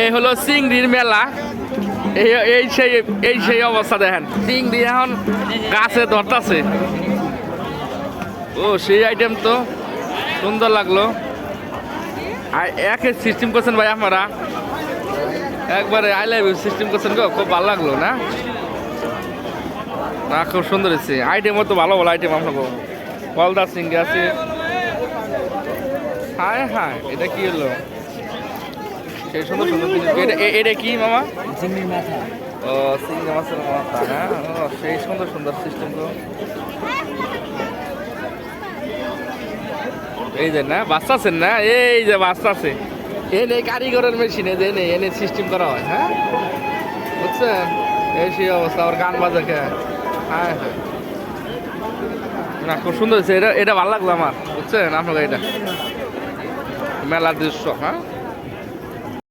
এই হলো চিংড়ির মেলা। এই সেই এই সেই অবস্থা দেখেন। চিংড়ি এখন গাছে ধরতাছে। ও, সেই আইটেম তো সুন্দর লাগল। আর একে সিস্টেম করছেন ভাই আপনারা? একবারে আই লাইভ সিস্টেম করছেন গো, খুব ভালো লাগল, না? না, খুব সুন্দর হয়েছে। আইটেমও তো ভালো ভালো আইটেম আপনাকে কলদা সিঙ্গে আছে। হায় হায়, এটা কি হলো? সেই সুন্দর সুন্দর এটা এটা কি মামা? চিংড়ির মাথা। ও সিঙ্গে মাছের মাথা হ্যাঁ ও, সেই সুন্দর সুন্দর সিস্টেম তো। এই যে না? বাঁচতেছেন না? এই যে বাঁচতেছে এনে কারিগরের মেশিনে যে এনে এনে সিস্টেম করা হয় হ্যাঁ? বুঝছেন? এই সেই অবস্থা ওর গান বাজাকে হ্যাঁ হ্যাঁ। না খুব সুন্দর হয়েছে। এটা এটা ভালো লাগল আমার বুঝছেন? আপনাকে এটা। মেলার দৃশ্য হ্যাঁ?